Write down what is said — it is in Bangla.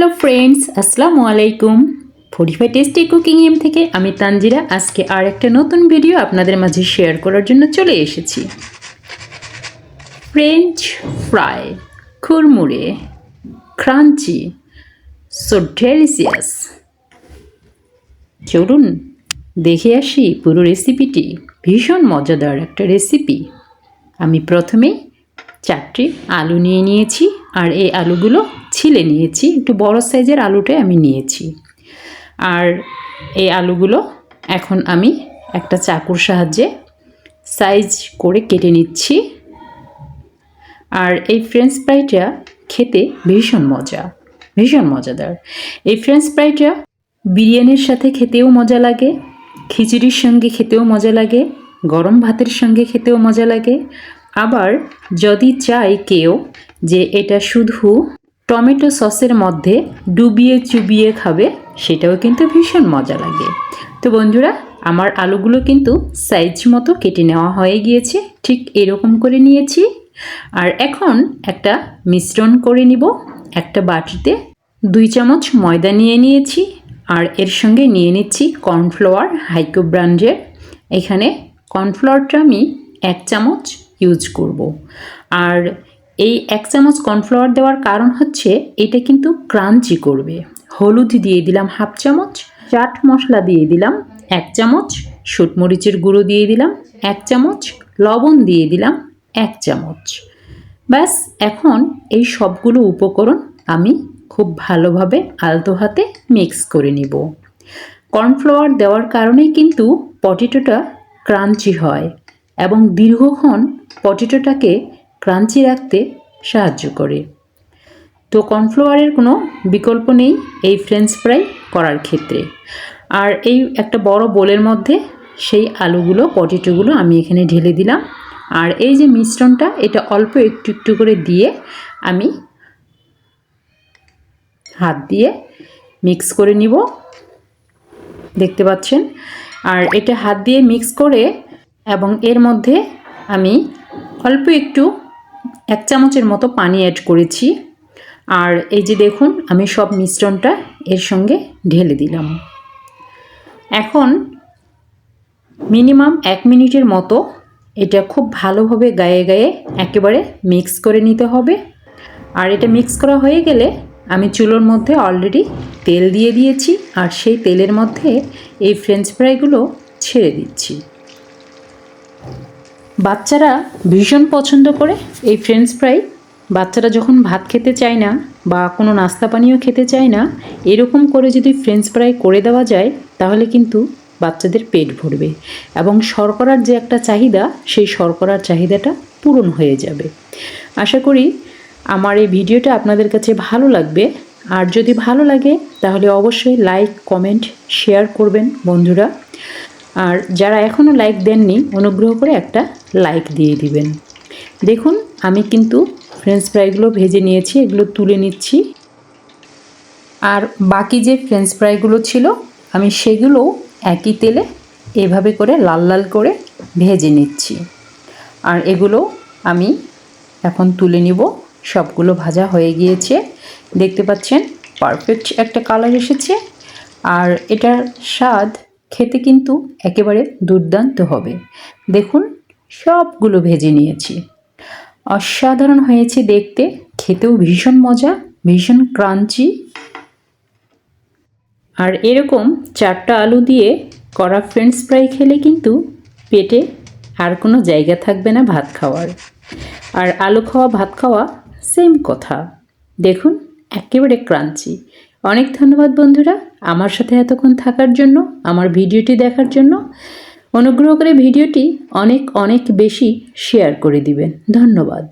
হ্যালো ফ্রেন্ডস, আসসালামু আলাইকুম। ফোর্টিফাই টেস্টি কুকিং এম থেকে আমি তানজিরা। আজকে আর একটা নতুন ভিডিও আপনাদের মাঝে শেয়ার করার জন্য চলে এসেছি। ফ্রেঞ্চ ফ্রাই খুরমুড়ে ক্রাঞ্চি সো ডেলিসিয়াস চলুন দেখে আসি পুরো রেসিপিটি ভীষণ মজাদার একটা রেসিপি আমি প্রথমে চারটি আলু নিয়ে নিয়েছি, আর এই আলুগুলো ছিলে নিয়েছি, একটু বড় সাইজের আলুটাই আমি নিয়েছি। আর এই আলুগুলো এখন আমি একটা চাকুর সাহায্যে সাইজ করে কেটে নিচ্ছি। আর এই ফ্রেঞ্চ ফ্রাইটা খেতে ভীষণ মজা, ভীষণ মজাদার। এই ফ্রেঞ্চ ফ্রাইটা বিরিয়ানির সাথে খেতেও মজা লাগে, খিচুড়ির সঙ্গে খেতেও মজা লাগে, গরম ভাতের সঙ্গে খেতেও মজা লাগে। আবার যদি চাই কেউ যে এটা শুধু টমেটো সসের মধ্যে ডুবিয়ে চুবিয়ে খাবে, সেটাও কিন্তু ভীষণ মজা লাগে। তো বন্ধুরা, আমার আলুগুলো কিন্তু সাইজ মতো কেটে নেওয়া হয়ে গিয়েছে, ঠিক এরকম করে নিয়েছি। আর এখন একটা মিশ্রণ করে নিব, একটা বাটিতে দুই চামচ ময়দা নিয়ে নিয়েছি, আর এর সঙ্গে নিয়ে নিচ্ছি কর্নফ্লাওয়ার হাইকো ব্র্যান্ডের। এখানে কর্নফ্লাওয়ারটা আমি এক চামচ ইউজ করব। আর এই এক চামচ কর্নফ্লাওয়ার দেওয়ার কারণ হচ্ছে এটা কিন্তু ক্রাঞ্চি করবে। হলুদ দিয়ে দিলাম হাফ চামচ, চাট মশলা দিয়ে দিলাম এক চামচ শুটমরিচের গুঁড়ো দিয়ে দিলাম এক চামচ, লবণ দিয়ে দিলাম এক চামচ। ব্যাস, এখন এই সবগুলো উপকরণ আমি খুব ভালোভাবে আলতো হাতে মিক্স করে নিব। কর্নফ্লাওয়ার দেওয়ার কারণেই কিন্তু পটেটোটা ক্রাঞ্চি হয় এবং দীর্ঘক্ষণ পটেটোটাকে ক্রাঞ্চি রাখতে সাহায্য করে। তো কর্নফ্লাওয়ারের কোনো বিকল্প নেই এই ফ্রেঞ্চ ফ্রাই করার ক্ষেত্রে। আর এই একটা বড় বোলের মধ্যে সেই আলুগুলো, পটেটোগুলো আমি এখানে ঢেলে দিলাম। আর এই যে মিশ্রণটা, এটা অল্প একটু একটু করে দিয়ে আমি হাত দিয়ে মিক্স করে নিব। দেখতে পাচ্ছেন? আর এটা হাত দিয়ে মিক্স করে এবং এর মধ্যে আমি অল্প একটু এক চামচের মতো পানি অ্যাড করেছি। আর এই যে দেখুন, আমি সব মিশ্রণটা এর সঙ্গে ঢেলে দিলাম। এখন মিনিমাম এক মিনিটের মতো এটা খুব ভালোভাবে গায়ে গায়ে একেবারে মিক্স করে নিতে হবে। আর এটা মিক্স করা হয়ে গেলে আমি চুলোর মধ্যে অলরেডি তেল দিয়ে দিয়েছি। আর সেই তেলের মধ্যে এই ফ্রেঞ্চ ফ্রাইগুলো ছেড়ে দিচ্ছি। বাচ্চারা ভীষণ পছন্দ করে। এই ফ্রেঞ্চ ফ্রাই বাচ্চারা যখন ভাত খেতে চায় না বা কোনো নাস্তা পানীয় খেতে চায় না, এরকম করে যদি ফ্রেঞ্চ ফ্রাই করে দেওয়া যায়, তাহলে কিন্তু বাচ্চাদের পেট ভরবে এবং শর্করার যে একটা চাহিদা, সেই শর্করার চাহিদাটা পূরণ হয়ে যাবে। আশা করি আমার এই ভিডিওটা আপনাদের কাছে ভালো লাগবে। আর যদি ভালো লাগে, তাহলে অবশ্যই লাইক কমেন্ট শেয়ার করবেন বন্ধুরা। আর যারা এখনও লাইক দেননি, অনুগ্রহ করে একটা লাইক দিয়ে দিবেন। দেখুন, আমি কিন্তু ফ্রেঞ্চ ফ্রাইগুলো ভেজে নিয়েছি, এগুলো তুলে নিচ্ছি। আর বাকি যে ফ্রেঞ্চ ফ্রাইগুলো ছিল, আমি সেগুলো একই তেলে এভাবে করে লাল লাল করে ভেজে নিচ্ছি। আর এগুলো আমি এখন তুলে নিব, সবগুলো ভাজা হয়ে গিয়েছে। দেখতে পাচ্ছেন পারফেক্ট একটা কালার এসেছে। আর এটার স্বাদ খেতে কিন্তু একেবারে দুর্দান্ত হবে। দেখুন, সবগুলো ভেজে নিয়েছি। অসাধারণ হয়েছে দেখতে, খেতেও ভীষণ মজা, ভীষণ ক্রাঞ্চি। আর এরকম চারটা আলু দিয়ে করা ফ্রেঞ্চ ফ্রাই খেলে কিন্তু পেটে আর কোনো জায়গা থাকবে না ভাত খাওয়ার। আর আলু খাওয়া, ভাত খাওয়া সেম কথা। দেখুন, একেবারে ক্রাঞ্চি। অনেক ধন্যবাদ বন্ধুরা আমার সাথে এতক্ষণ থাকার জন্য, আমার ভিডিওটি দেখার জন্য। অনুগ্রহ করে ভিডিওটি অনেক অনেক বেশি শেয়ার করে দিবেন। ধন্যবাদ।